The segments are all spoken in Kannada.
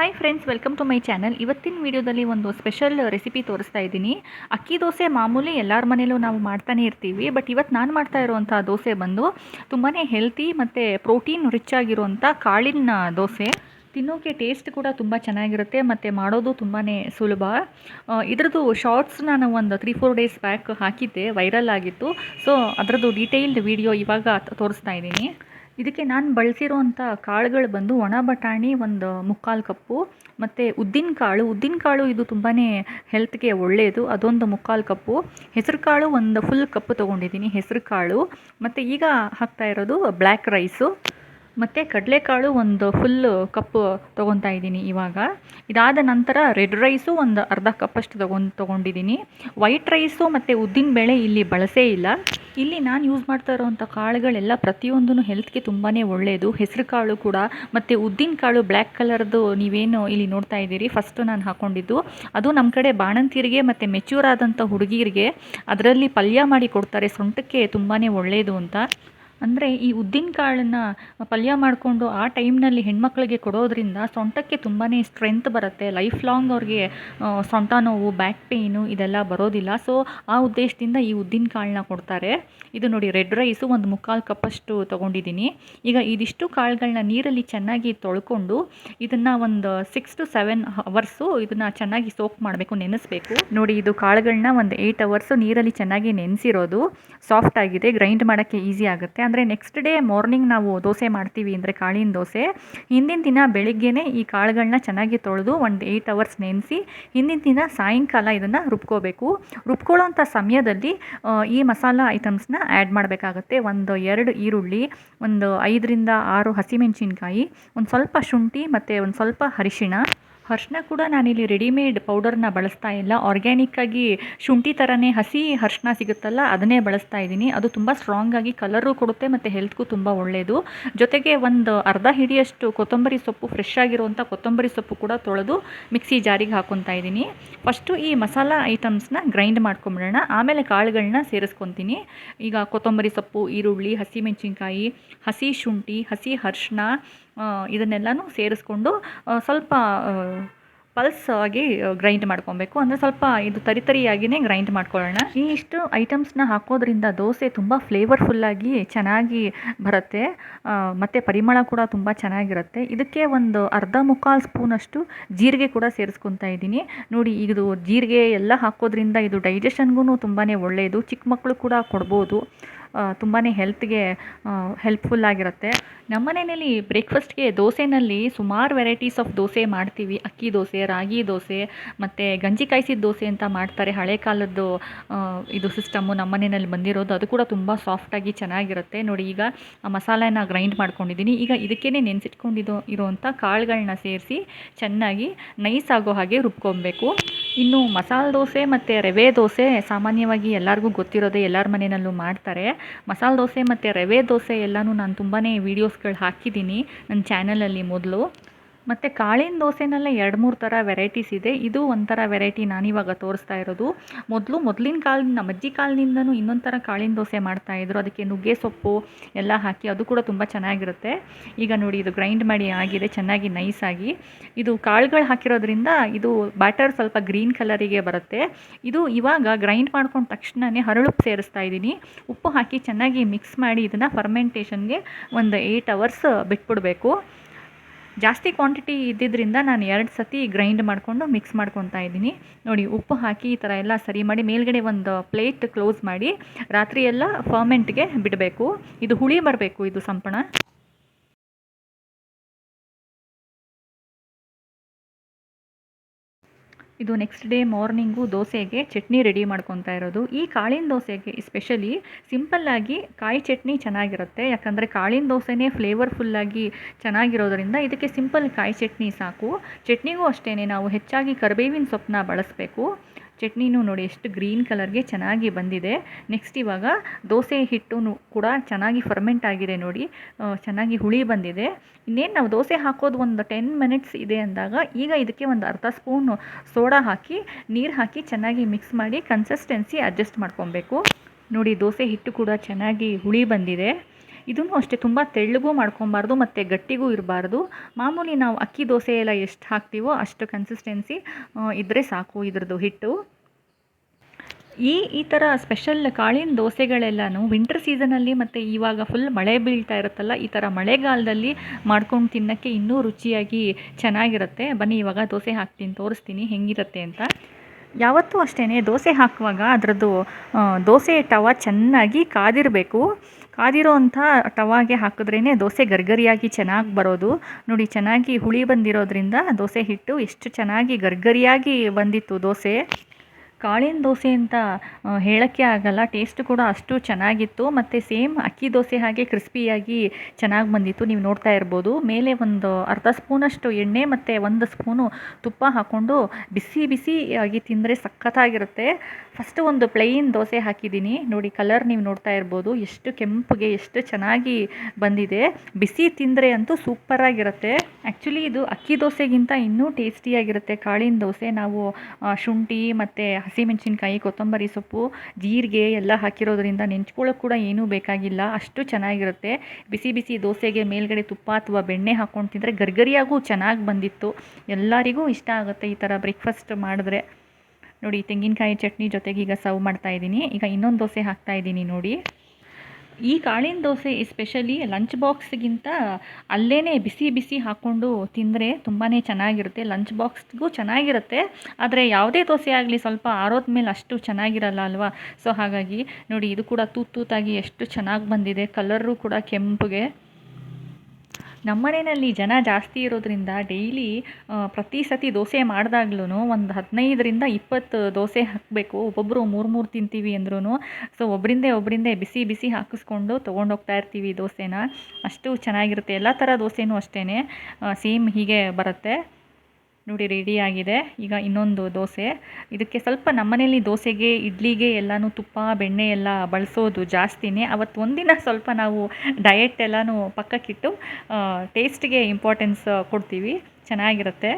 Hi friends welcome to my channel ಇವತ್ತಿನ ವಿಡಿಯೋದಲ್ಲಿ ಒಂದು ಸ್ಪೆಷಲ್ ರೆಸಿಪಿ ತೋರಿಸ್ತಾ ಇದ್ದೀನಿ. ಅಕ್ಕಿ ದೋಸೆ ಮಾಮೂಲಿ ಎಲ್ಲರ ಮನೇಲೂ ನಾವು ಮಾಡ್ತಾನೆ ಇರ್ತೀವಿ ಬಟ್ ಇವತ್ತು ನಾನು ಮಾಡ್ತಾ ಇರುವಂಥ ದೋಸೆ ಬಂದು ತುಂಬಾ ಹೆಲ್ತಿ ಮತ್ತು ಪ್ರೋಟೀನ್ ರಿಚ್ ಆಗಿರುವಂಥ ಕಾಳಿನ ದೋಸೆ. ತಿನ್ನೋಕೆ ಟೇಸ್ಟ್ ಕೂಡ ತುಂಬ ಚೆನ್ನಾಗಿರುತ್ತೆ, ಮತ್ತು ಮಾಡೋದು ತುಂಬಾ ಸುಲಭ. ಇದರದ್ದು ಶಾರ್ಟ್ಸ್ ನಾನು ಒಂದು ತ್ರೀ ಫೋರ್ ಡೇಸ್ ಬ್ಯಾಕ್ ಹಾಕಿದ್ದೆ ವೈರಲ್ ಆಗಿತ್ತು. ಸೊ ಅದರದ್ದು ಡೀಟೇಲ್ಡ್ ವಿಡಿಯೋ ಇವಾಗ ತೋರಿಸ್ತಾ ಇದ್ದೀನಿ. ಇದಕ್ಕೆ ನಾನು ಬಳಸಿರುವಂಥ ಕಾಳುಗಳು ಬಂದು ಒಣ ಬಟಾಣಿ ಒಂದು ಮುಕ್ಕಾಲು ಕಪ್ಪು, ಮತ್ತು ಉದ್ದಿನ ಕಾಳು. ಉದ್ದಿನ ಕಾಳು ಇದು ತುಂಬಾ ಹೆಲ್ತ್ಗೆ ಒಳ್ಳೆಯದು ಅದೊಂದು ಮುಕ್ಕಾಲು ಕಪ್ಪು. ಹೆಸರು ಕಾಳು ಒಂದು ಫುಲ್ ಕಪ್ಪು ತೊಗೊಂಡಿದ್ದೀನಿ ಹೆಸರುಕಾಳು ಮತ್ತು ಈಗ ಹಾಕ್ತಾ ಇರೋದು ಬ್ಲ್ಯಾಕ್ ರೈಸು ಮತ್ತು ಕಡಲೆಕಾಳು ಒಂದು ಫುಲ್ಲು ಕಪ್ಪು ತೊಗೊತಾ ಇದ್ದೀನಿ ಇವಾಗ. ಇದಾದ ನಂತರ ರೆಡ್ ರೈಸು ಒಂದು ಅರ್ಧ ಕಪ್ಪಷ್ಟು ತೊಗೊಂಡು, ತೊಗೊಂಡಿದ್ದೀನಿ. ವೈಟ್ ರೈಸು ಮತ್ತು ಉದ್ದಿನ ಬೇಳೆ ಇಲ್ಲಿ ಬಳಸೇ ಇಲ್ಲ. ಇಲ್ಲಿ ನಾನು ಯೂಸ್ ಮಾಡ್ತಾ ಇರೋವಂಥ ಕಾಳುಗಳೆಲ್ಲ ಪ್ರತಿಯೊಂದೂ ಹೆಲ್ತ್ಗೆ ತುಂಬಾ ಒಳ್ಳೆಯದು ಹೆಸರು ಕಾಳು ಕೂಡ, ಮತ್ತು ಉದ್ದಿನ ಕಾಳು ಬ್ಲ್ಯಾಕ್ ಕಲರ್ದು ನೀವೇನು ಇಲ್ಲಿ ನೋಡ್ತಾ ಇದ್ದೀರಿ. ಫಸ್ಟು ನಾನು ಹಾಕ್ಕೊಂಡಿದ್ದು ಅದು ನಮ್ಮ ಕಡೆ ಬಾಣಂತಿರಿಗೆ ಮತ್ತು ಮೆಚ್ಯೂರ್ ಆದಂಥ ಹುಡುಗಿರಿಗೆ ಅದರಲ್ಲಿ ಪಲ್ಯ ಮಾಡಿ ಕೊಡ್ತಾರೆ. ಸೊಂಟಕ್ಕೆ ತುಂಬಾ ಒಳ್ಳೆಯದು ಅಂತ. ಅಂದರೆ ಈ ಉದ್ದಿನ ಕಾಳನ್ನ ಪಲ್ಯ ಮಾಡಿಕೊಂಡು ಆ ಟೈಮ್ನಲ್ಲಿ ಹೆಣ್ಮಕ್ಳಿಗೆ ಕೊಡೋದ್ರಿಂದ ಸೊಂಟಕ್ಕೆ ತುಂಬಾ ಸ್ಟ್ರೆಂತ್ ಬರುತ್ತೆ. ಲೈಫ್ ಲಾಂಗ್ ಅವ್ರಿಗೆ ಸೊಂಟ ನೋವು, ಬ್ಯಾಕ್ ಪೇಯ್ನು ಇದೆಲ್ಲ ಬರೋದಿಲ್ಲ. ಸೊ ಆ ಉದ್ದೇಶದಿಂದ ಈ ಉದ್ದಿನ ಕಾಳನ್ನ ಕೊಡ್ತಾರೆ. ಇದು ನೋಡಿ, ರೆಡ್ ರೈಸು ಒಂದು ಮುಕ್ಕಾಲು ಕಪ್ಪಷ್ಟು ತೊಗೊಂಡಿದ್ದೀನಿ. ಈಗ ಇದಿಷ್ಟು ಕಾಳುಗಳನ್ನ ನೀರಲ್ಲಿ ಚೆನ್ನಾಗಿ ತೊಳ್ಕೊಂಡು ಇದನ್ನು ಒಂದು ಸಿಕ್ಸ್ ಟು ಸೆವೆನ್ ಅವರ್ಸು ಇದನ್ನು ಚೆನ್ನಾಗಿ ಸೋಕ್ ಮಾಡಬೇಕು, ನೆನೆಸ್ಬೇಕು. ನೋಡಿ, ಇದು ಕಾಳುಗಳನ್ನ ಒಂದು ಏಯ್ಟ್ ಅವರ್ಸು ನೀರಲ್ಲಿ ಚೆನ್ನಾಗಿ ನೆನೆಸಿರೋದು. ಸಾಫ್ಟ್ ಆಗಿದೆ ಗ್ರೈಂಡ್ ಮಾಡೋಕ್ಕೆ ಈಸಿ ಆಗುತ್ತೆ. ಅಂದರೆ ನೆಕ್ಸ್ಟ್ ಡೇ ಮಾರ್ನಿಂಗ್ ನಾವು ದೋಸೆ ಮಾಡ್ತೀವಿ ಅಂದರೆ ಕಾಳಿನ ದೋಸೆ. ಹಿಂದಿನ ದಿನ ಬೆಳಿಗ್ಗೆನೇ ಈ ಕಾಳುಗಳನ್ನ ಚೆನ್ನಾಗಿ ತೊಳೆದು ಒಂದು ಏಯ್ಟ್ ಅವರ್ಸ್ ನೆನೆಸಿ ಹಿಂದಿನ ದಿನ ಸಾಯಂಕಾಲ ಇದನ್ನು ರುಬ್ಕೋಬೇಕು. ರುಬ್ಕೊಳ್ಳೋಂಥ ಸಮಯದಲ್ಲಿ ಈ ಮಸಾಲ ಐಟಮ್ಸ್ನ ಆ್ಯಡ್ ಮಾಡಬೇಕಾಗತ್ತೆ. ಒಂದು ಎರಡು ಈರುಳ್ಳಿ, ಒಂದು ಐದರಿಂದ ಆರು ಹಸಿಮೆಣಸಿನ್ಕಾಯಿ, ಒಂದು ಸ್ವಲ್ಪ ಶುಂಠಿ ಮತ್ತು ಒಂದು ಸ್ವಲ್ಪ ಅರಿಶಿಣ. ಅರಿಶಿನ ಕೂಡ ನಾನಿಲ್ಲಿ ರೆಡಿಮೇಡ್ ಪೌಡರ್ನ ಬಳಸ್ತಾ ಇಲ್ಲ. ಆರ್ಗ್ಯಾನಿಕ್ಕಾಗಿ ಶುಂಠಿ ಥರನೇ ಹಸಿ ಅರಿಶಿನ ಸಿಗುತ್ತಲ್ಲ, ಅದನ್ನೇ ಬಳಸ್ತಾ ಇದ್ದೀನಿ. ಅದು ತುಂಬ ಸ್ಟ್ರಾಂಗಾಗಿ ಕಲರು ಕೊಡುತ್ತೆ ಮತ್ತು ಹೆಲ್ತ್ಗೂ ತುಂಬ ಒಳ್ಳೆಯದು ಜೊತೆಗೆ ಒಂದು ಅರ್ಧ ಹಿಡಿಯಷ್ಟು ಕೊತ್ತಂಬರಿ ಸೊಪ್ಪು ಫ್ರೆಶ್ ಆಗಿರುವಂಥ ಕೊತ್ತಂಬರಿ ಸೊಪ್ಪು ಕೂಡ ತೊಳೆದು ಮಿಕ್ಸಿ ಜಾರಿಗೆ ಹಾಕೊತಾ ಇದ್ದೀನಿ. ಫಸ್ಟು ಈ ಮಸಾಲ ಐಟಮ್ಸ್ನ ಗ್ರೈಂಡ್ ಮಾಡ್ಕೊಂಬಿಡೋಣ. ಆಮೇಲೆ ಕಾಳುಗಳನ್ನ ಸೇರಿಸ್ಕೊತೀನಿ. ಈಗ ಕೊತ್ತಂಬರಿ ಸೊಪ್ಪು, ಈರುಳ್ಳಿ, ಹಸಿಮೆಣಸಿನ್ಕಾಯಿ, ಹಸಿ ಶುಂಠಿ, ಹಸಿ ಅರಿಶಿನ ಇದನ್ನೆಲ್ಲನೂ ಸೇರಿಸ್ಕೊಂಡು ಸ್ವಲ್ಪ ಪಲ್ಸ್ ಆಗಿ ಗ್ರೈಂಡ್ ಮಾಡ್ಕೊಬೇಕು. ಅಂದರೆ ಸ್ವಲ್ಪ ಇದು ತರಿ ತರಿಯಾಗಿಯೇ ಗ್ರೈಂಡ್ ಮಾಡ್ಕೊಳ್ಳೋಣ. ಈ ಇಷ್ಟು ಐಟಮ್ಸ್ನ ಹಾಕೋದ್ರಿಂದ ದೋಸೆ ತುಂಬ ಫ್ಲೇವರ್ಫುಲ್ಲಾಗಿ ಚೆನ್ನಾಗಿ ಬರುತ್ತೆ. ಮತ್ತು ಪರಿಮಳ ಕೂಡ ತುಂಬ ಚೆನ್ನಾಗಿರುತ್ತೆ. ಇದಕ್ಕೆ ಒಂದು ಅರ್ಧ ಮುಕ್ಕಾಲು ಸ್ಪೂನಷ್ಟು ಜೀರಿಗೆ ಕೂಡ ಸೇರಿಸ್ಕೊತಾ ಇದ್ದೀನಿ. ನೋಡಿ, ಇದು ಜೀರಿಗೆ ಎಲ್ಲ ಹಾಕೋದ್ರಿಂದ ಇದು ಡೈಜೆಷನ್ಗೂ ತುಂಬಾ ಒಳ್ಳೆಯದು ಚಿಕ್ಕ ಮಕ್ಕಳು ಕೂಡ ಕೊಡ್ಬೋದು. ತುಂಬಾ ಹೆಲ್ತ್ಗೆ ಹೆಲ್ಪ್ಫುಲ್ ಆಗಿರುತ್ತೆ. ನಮ್ಮ ಮನೆಯಲ್ಲಿ ಬ್ರೇಕ್ಫಾಸ್ಟ್ಗೆ ದೋಸೆನಲ್ಲಿ ಸುಮಾರು ವೆರೈಟೀಸ್ ಆಫ್ ದೋಸೆ ಮಾಡ್ತೀವಿ. ಅಕ್ಕಿ ದೋಸೆ, ರಾಗಿ ದೋಸೆ, ಮತ್ತು ಗಂಜಿ ಕಾಯಿಸಿದ ದೋಸೆ ಅಂತ ಮಾಡ್ತಾರೆ. ಹಳೆ ಕಾಲದ್ದು ಇದು ಸಿಸ್ಟಮ್ಮು ನಮ್ಮ ಮನೆಯಲ್ಲಿ ಬಂದಿರೋದು. ಅದು ಕೂಡ ತುಂಬ ಸಾಫ್ಟಾಗಿ ಚೆನ್ನಾಗಿರುತ್ತೆ. ನೋಡಿ, ಈಗ ಮಸಾಲೆನ ಗ್ರೈಂಡ್ ಮಾಡ್ಕೊಂಡಿದ್ದೀನಿ ಈಗ ಇದಕ್ಕೇ ನೆನೆಸಿಟ್ಕೊಂಡಿದ್ದು ಇರುವಂಥ ಕಾಳುಗಳನ್ನ ಸೇರಿಸಿ ಚೆನ್ನಾಗಿ ನೈಸ್ ಆಗೋ ಹಾಗೆ ರುಬ್ಕೊಬೇಕು. ಇನ್ನು ಮಸಾಲೆ ದೋಸೆ ಮತ್ತು ರವೆ ದೋಸೆ ಸಾಮಾನ್ಯವಾಗಿ ಎಲ್ಲರಿಗೂ ಗೊತ್ತಿರೋದೇ ಎಲ್ಲರ ಮನೆಯಲ್ಲೂ ಮಾಡ್ತಾರೆ. ಮಸಾಲೆ ದೋಸೆ ಮತ್ತು ರವೆ ದೋಸೆ ಎಲ್ಲನೂ ನಾನು ತುಂಬಾ ವೀಡಿಯೋಸ್ಗಳು ಹಾಕಿದ್ದೀನಿ ನನ್ನ ಚಾನಲಲ್ಲಿ ಮೊದಲು. ಮತ್ತು ಕಾಳಿನ ದೋಸೆನಲ್ಲೇ ಎರಡು ಮೂರು ಥರ ವೆರೈಟೀಸ್ ಇದೆ. ಇದು ಒಂಥರ ವೆರೈಟಿ ನಾನಿವಾಗ ತೋರಿಸ್ತಾ ಇರೋದು. ಮೊದಲು ಮೊದಲಿನ ಕಾಲದಿಂದ ನಮ್ಮ ಅಜ್ಜಿ ಕಾಲದಿಂದನೂ ಇನ್ನೊಂದು ಥರ ಕಾಳಿನ ದೋಸೆ ಮಾಡ್ತಾಯಿದ್ರು ಅದಕ್ಕೆ ನುಗ್ಗೆ ಸೊಪ್ಪು ಎಲ್ಲ ಹಾಕಿ ಅದು ಕೂಡ ತುಂಬ ಚೆನ್ನಾಗಿರುತ್ತೆ. ಈಗ ನೋಡಿ ಇದು ಗ್ರೈಂಡ್ ಮಾಡಿ ಆಗಿದೆ, ಚೆನ್ನಾಗಿ ನೈಸಾಗಿ ಇದು ಕಾಳುಗಳು ಹಾಕಿರೋದ್ರಿಂದ ಇದು ಬ್ಯಾಟರ್ ಸ್ವಲ್ಪ ಗ್ರೀನ್ ಕಲರಿಗೆ ಬರುತ್ತೆ. ಇದು ಇವಾಗ ಗ್ರೈಂಡ್ ಮಾಡ್ಕೊಂಡ ತಕ್ಷಣವೇ ಹರಳುಪ್ಪು ಸೇರಿಸ್ತಾ ಇದ್ದೀನಿ. ಉಪ್ಪು ಹಾಕಿ ಚೆನ್ನಾಗಿ ಮಿಕ್ಸ್ ಮಾಡಿ ಇದನ್ನು ಫರ್ಮೆಂಟೇಷನ್ಗೆ ಒಂದು ಏಯ್ಟ್ ಅವರ್ಸ್ ಬಿಟ್ಬಿಡಬೇಕು. ಜಾಸ್ತಿ ಕ್ವಾಂಟಿಟಿ ಇದ್ದಿದ್ದರಿಂದ ನಾನು ಎರಡು ಸತಿ ಗ್ರೈಂಡ್ ಮಾಡಿಕೊಂಡು ಮಿಕ್ಸ್ ಮಾಡ್ಕೊತಾ ಇದ್ದೀನಿ. ನೋಡಿ, ಉಪ್ಪು ಹಾಕಿ ಈ ಥರ ಎಲ್ಲ ಸರಿ ಮಾಡಿ ಮೇಲ್ಗಡೆ ಒಂದು ಪ್ಲೇಟ್ ಕ್ಲೋಸ್ ಮಾಡಿ ರಾತ್ರಿ ಎಲ್ಲ ಫರ್ಮೆಂಟ್ಗೆ ಬಿಡಬೇಕು. ಇದು ಹುಳಿ ಬರಬೇಕು, ಇದು ಸಂಪಣ. ಇದು ನೆಕ್ಸ್ಟ್ ಡೇ ಮಾರ್ನಿಂಗು ದೋಸೆಗೆ ಚಟ್ನಿ ರೆಡಿ ಮಾಡ್ಕೊತಾ ಇರೋದು. ಈ ಕಾಳಿನ ದೋಸೆಗೆ ಎಸ್ಪೆಷಲಿ ಸಿಂಪಲ್ಲಾಗಿ ಕಾಯಿ ಚಟ್ನಿ ಚೆನ್ನಾಗಿರುತ್ತೆ. ಯಾಕಂದರೆ ಕಾಳಿನ ದೋಸೆನೇ ಫ್ಲೇವರ್ಫುಲ್ಲಾಗಿ ಚೆನ್ನಾಗಿರೋದ್ರಿಂದ ಇದಕ್ಕೆ ಸಿಂಪಲ್ ಕಾಯಿ ಚಟ್ನಿ ಸಾಕು. ಚಟ್ನಿಗೂ ಅಷ್ಟೇ ನಾವು ಹೆಚ್ಚಾಗಿ ಕರಿಬೇವಿನ ಸೊಪ್ಪನ್ನ ಬಳಸಬೇಕು. ಚಟ್ನಿನೂ ನೋಡಿ ಎಷ್ಟು ಗ್ರೀನ್ ಕಲರ್ಗೆ ಚೆನ್ನಾಗಿ ಬಂದಿದೆ. ನೆಕ್ಸ್ಟ್ ಇವಾಗ ದೋಸೆ ಹಿಟ್ಟು ಕೂಡ ಚೆನ್ನಾಗಿ ಫರ್ಮೆಂಟ್ ಆಗಿದೆ ನೋಡಿ. ಚೆನ್ನಾಗಿ ಹುಳಿ ಬಂದಿದೆ. ಇನ್ನೇನು ನಾವು ದೋಸೆ ಹಾಕೋದು ಒಂದು ಟೆನ್ ಮಿನಿಟ್ಸ್ ಇದೆ ಅಂದಾಗ ಈಗ ಇದಕ್ಕೆ ಒಂದು ಅರ್ಧ ಸ್ಪೂನು ಸೋಡಾ ಹಾಕಿ, ನೀರು ಹಾಕಿ ಚೆನ್ನಾಗಿ ಮಿಕ್ಸ್ ಮಾಡಿ ಕನ್ಸಿಸ್ಟೆನ್ಸಿ ಅಡ್ಜಸ್ಟ್ ಮಾಡ್ಕೊಬೇಕು. ನೋಡಿ ದೋಸೆ ಹಿಟ್ಟು ಕೂಡ ಚೆನ್ನಾಗಿ ಹುಳಿ ಬಂದಿದೆ. ಇದನ್ನು ಅಷ್ಟೇ ತುಂಬ ತೆಳ್ಳಗೂ ಮಾಡ್ಕೊಬಾರ್ದು ಮತ್ತು ಗಟ್ಟಿಗೂ ಇರಬಾರ್ದು. ಮಾಮೂಲಿ ನಾವು ಅಕ್ಕಿ ದೋಸೆ ಎಲ್ಲ ಎಷ್ಟು ಹಾಕ್ತೀವೋ ಅಷ್ಟು ಕನ್ಸಿಸ್ಟೆನ್ಸಿ ಇದ್ದರೆ ಸಾಕು ಇದ್ರದ್ದು ಹಿಟ್ಟು. ಈ ಈ ಥರ ಸ್ಪೆಷಲ್ ಕಾಳಿನ ದೋಸೆಗಳೆಲ್ಲನೂ ವಿಂಟರ್ ಸೀಸನಲ್ಲಿ ಮತ್ತು ಇವಾಗ ಫುಲ್ ಮಳೆ ಬೀಳ್ತಾ ಇರುತ್ತಲ್ಲ, ಈ ಥರ ಮಳೆಗಾಲದಲ್ಲಿ ಮಾಡ್ಕೊಂಡು ತಿನ್ನೋಕ್ಕೆ ಇನ್ನೂ ರುಚಿಯಾಗಿ ಚೆನ್ನಾಗಿರುತ್ತೆ. ಬನ್ನಿ, ಇವಾಗ ದೋಸೆ ಹಾಕ್ತೀನಿ, ತೋರಿಸ್ತೀನಿ, ಹೆಂಗಿರುತ್ತೆ ಅಂತ. ಯಾವತ್ತೂ ಅಷ್ಟೇ ದೋಸೆ ಹಾಕುವಾಗ ಅದರದ್ದು ದೋಸೆ ಟವ ಚೆನ್ನಾಗಿ ಕಾದಿರಬೇಕು. ಕಾದಿರೋ ಅಂಥ ಟವಾಗೆ ಹಾಕಿದ್ರೇ ದೋಸೆ ಗರ್ಗರಿಯಾಗಿ ಚೆನ್ನಾಗಿ ಬರೋದು. ನೋಡಿ, ಚೆನ್ನಾಗಿ ಹುಳಿ ಬಂದಿರೋದ್ರಿಂದ ದೋಸೆ ಹಿಟ್ಟು ಎಷ್ಟು ಚೆನ್ನಾಗಿ ಗರ್ಗರಿಯಾಗಿ ಬಂದಿತ್ತು ದೋಸೆ. ಕಾಳಿನ ದೋಸೆ ಅಂತ ಹೇಳೋಕ್ಕೆ ಆಗಲ್ಲ. ಟೇಸ್ಟ್ ಕೂಡ ಅಷ್ಟು ಚೆನ್ನಾಗಿತ್ತು. ಮತ್ತು ಸೇಮ್ ಅಕ್ಕಿ ದೋಸೆ ಹಾಗೆ ಕ್ರಿಸ್ಪಿಯಾಗಿ ಚೆನ್ನಾಗಿ ಬಂದಿತ್ತು. ನೀವು ನೋಡ್ತಾ ಇರ್ಬೋದು. ಮೇಲೆ ಒಂದು ಅರ್ಧ ಸ್ಪೂನಷ್ಟು ಎಣ್ಣೆ ಮತ್ತು ಒಂದು ಸ್ಪೂನು ತುಪ್ಪ ಹಾಕ್ಕೊಂಡು ಬಿಸಿ ಬಿಸಿ ಆಗಿ ತಿಂದರೆ ಸಖತ್ತಾಗಿರುತ್ತೆ. ಫಸ್ಟ್ ಒಂದು ಪ್ಲೈನ್ ದೋಸೆ ಹಾಕಿದ್ದೀನಿ. ನೋಡಿ ಕಲರ್ ನೀವು ನೋಡ್ತಾ ಇರ್ಬೋದು. ಎಷ್ಟು ಕೆಂಪುಗೆ, ಎಷ್ಟು ಚೆನ್ನಾಗಿ ಬಂದಿದೆ. ಬಿಸಿ ತಿಂದರೆ ಅಂತೂ ಸೂಪರಾಗಿರುತ್ತೆ ಆ್ಯಕ್ಚುಲಿ ಇದು ಅಕ್ಕಿ ದೋಸೆಗಿಂತ ಇನ್ನೂ ಟೇಸ್ಟಿಯಾಗಿರುತ್ತೆ ಕಾಳಿನ ದೋಸೆ. ನಾವು ಶುಂಠಿ ಮತ್ತು ಹಸಿಮೆಣಸಿನ್ಕಾಯಿ, ಕೊತ್ತಂಬರಿ ಸೊಪ್ಪು, ಜೀರಿಗೆ ಎಲ್ಲ ಹಾಕಿರೋದ್ರಿಂದ ನೆಂಚ್ಕೊಳ್ಳೋಕೆ ಕೂಡ ಏನೂ ಬೇಕಾಗಿಲ್ಲ. ಅಷ್ಟು ಚೆನ್ನಾಗಿರುತ್ತೆ. ಬಿಸಿ ಬಿಸಿ ದೋಸೆಗೆ ಮೇಲ್ಗಡೆ ತುಪ್ಪ ಅಥವಾ ಬೆಣ್ಣೆ ಹಾಕ್ಕೊಂಡು ತಿಂದರೆ ಗರ್ಗರಿಯಾಗೂ ಚೆನ್ನಾಗಿ ಬಂದಿತ್ತು. ಎಲ್ಲರಿಗೂ ಇಷ್ಟ ಆಗುತ್ತೆ ಈ ಥರ ಬ್ರೇಕ್ಫಾಸ್ಟ್ ಮಾಡಿದ್ರೆ. ನೋಡಿ, ತೆಂಗಿನಕಾಯಿ ಚಟ್ನಿ ಜೊತೆಗೆ ಈಗ ಸರ್ವ್ ಮಾಡ್ತಾ ಇದ್ದೀನಿ. ಈಗ ಇನ್ನೊಂದು ದೋಸೆ ಹಾಕ್ತಾ ಇದ್ದೀನಿ ನೋಡಿ. ಈ ಕಾಳಿನ ದೋಸೆ ಎಸ್ಪೆಷಲಿ ಲಂಚ್ ಬಾಕ್ಸ್ಗಿಂತ ಅಲ್ಲೇ ಬಿಸಿ ಬಿಸಿ ಹಾಕ್ಕೊಂಡು ತಿಂದರೆ ತುಂಬಾ ಚೆನ್ನಾಗಿರುತ್ತೆ. ಲಂಚ್ ಬಾಕ್ಸ್ಗೂ ಚೆನ್ನಾಗಿರುತ್ತೆ. ಆದರೆ ಯಾವುದೇ ದೋಸೆ ಆಗಲಿ ಸ್ವಲ್ಪ ಆರೋದ ಮೇಲೆ ಅಷ್ಟು ಚೆನ್ನಾಗಿರಲ್ಲ ಅಲ್ವಾ? ಸೊ ಹಾಗಾಗಿ ನೋಡಿ ಇದು ಕೂಡ ತೂತ್ ತೂತಾಗಿ ಎಷ್ಟು ಚೆನ್ನಾಗಿ ಬಂದಿದೆ. ಕಲರು ಕೂಡ ಕೆಂಪುಗೆ. ನಮ್ಮ ಮನೆಯಲ್ಲಿ ಜನ ಜಾಸ್ತಿ ಇರೋದ್ರಿಂದ ಡೈಲಿ ಪ್ರತಿ ಸತಿ ದೋಸೆ ಮಾಡಿದಾಗ್ಲೂ ಒಂದು ಹದಿನೈದರಿಂದ ಇಪ್ಪತ್ತು ದೋಸೆ ಹಾಕಬೇಕು. ಒಬ್ಬೊಬ್ಬರು ಮೂರು ಮೂರು ತಿಂತೀವಿ ಅಂದ್ರೂ ಸೊ ಒಬ್ಬರಿಂದೇ ಒಬ್ಬರಿಂದೇ ಬಿಸಿ ಬಿಸಿ ಹಾಕಿಸ್ಕೊಂಡು ತೊಗೊಂಡೋಗ್ತಾ ಇರ್ತೀವಿ ದೋಸೆನ. ಅಷ್ಟು ಚೆನ್ನಾಗಿರುತ್ತೆ. ಎಲ್ಲ ಥರ ದೋಸೆನೂ ಅಷ್ಟೇ ಸೇಮ್ ಹೀಗೆ ಬರುತ್ತೆ. ನೋಡಿ ರೆಡಿ ಆಗಿದೆ. ಈಗ ಇನ್ನೊಂದು ದೋಸೆ. ಇದಕ್ಕೆ ಸ್ವಲ್ಪ ನಮ್ಮನೇಲಿ ದೋಸೆಗೆ, ಇಡ್ಲಿಗೆ ಎಲ್ಲನೂ ತುಪ್ಪ, ಬೆಣ್ಣೆ ಎಲ್ಲ ಬಳಸೋದು ಜಾಸ್ತಿನೇ. ಅವತ್ತು ಒಂದಿನ ಸ್ವಲ್ಪ ನಾವು ಡಯಟ್ ಎಲ್ಲನೂ ಪಕ್ಕಕ್ಕಿಟ್ಟು ಟೇಸ್ಟ್ಗೆ ಇಂಪಾರ್ಟೆನ್ಸ್ ಕೊಡ್ತೀವಿ. ಚೆನ್ನಾಗಿರುತ್ತೆ.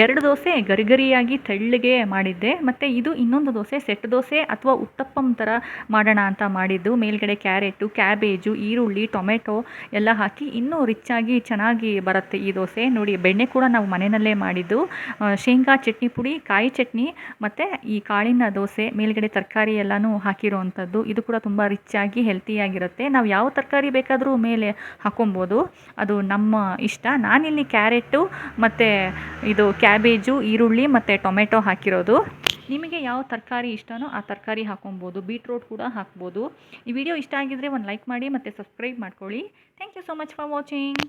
ಎರಡು ದೋಸೆ ಗರಿಗರಿಯಾಗಿ ತೆಳ್ಳಗೆ ಮಾಡಿದ್ದೆ. ಮತ್ತು ಇದು ಇನ್ನೊಂದು ದೋಸೆ, ಸೆಟ್ ದೋಸೆ ಅಥವಾ ಉತ್ತಪ್ಪಂ ಥರ ಮಾಡೋಣ ಅಂತ ಮಾಡಿದ್ದು. ಮೇಲ್ಗಡೆ ಕ್ಯಾರೆಟು, ಕ್ಯಾಬೇಜು, ಈರುಳ್ಳಿ, ಟೊಮೆಟೊ ಎಲ್ಲ ಹಾಕಿ ಇನ್ನೂ ರಿಚ್ಚಾಗಿ ಚೆನ್ನಾಗಿ ಬರುತ್ತೆ ಈ ದೋಸೆ. ನೋಡಿ, ಬೆಣ್ಣೆ ಕೂಡ ನಾವು ಮನೆಯಲ್ಲೇ ಮಾಡಿದ್ದು. ಶೇಂಗಾ ಚಟ್ನಿ ಪುಡಿ, ಕಾಯಿ ಚಟ್ನಿ ಮತ್ತು ಈ ಕಾಳಿನ ದೋಸೆ, ಮೇಲ್ಗಡೆ ತರಕಾರಿ ಎಲ್ಲನೂ ಹಾಕಿರೋ ಅಂಥದ್ದು ಇದು ಕೂಡ ತುಂಬ ರಿಚ್ಚಾಗಿ, ಹೆಲ್ತಿಯಾಗಿರುತ್ತೆ. ನಾವು ಯಾವ ತರಕಾರಿ ಬೇಕಾದರೂ ಮೇಲೆ ಹಾಕೊಬೋದು. ಅದು ನಮ್ಮ ಇಷ್ಟ. ನಾನಿಲ್ಲಿ ಕ್ಯಾರೆಟು ಮತ್ತು ಇದು ಕ್ಯಾಬೇಜು, ಈರುಳ್ಳಿ ಮತ್ತು ಟೊಮೆಟೊ ಹಾಕಿರೋದು. ನಿಮಗೆ ಯಾವ ತರಕಾರಿ ಇಷ್ಟನೋ ಆ ತರಕಾರಿ ಹಾಕೊಬೋದು, ಬೀಟ್ರೋಟ್ ಕೂಡ ಹಾಕ್ಬೋದು. ಈ ವಿಡಿಯೋ ಇಷ್ಟ ಆಗಿದ್ದರೆ ಒಂದು ಲೈಕ್ ಮಾಡಿ ಮತ್ತು ಸಬ್ಸ್ಕ್ರೈಬ್ ಮಾಡ್ಕೊಳ್ಳಿ. Thank you so much for watching.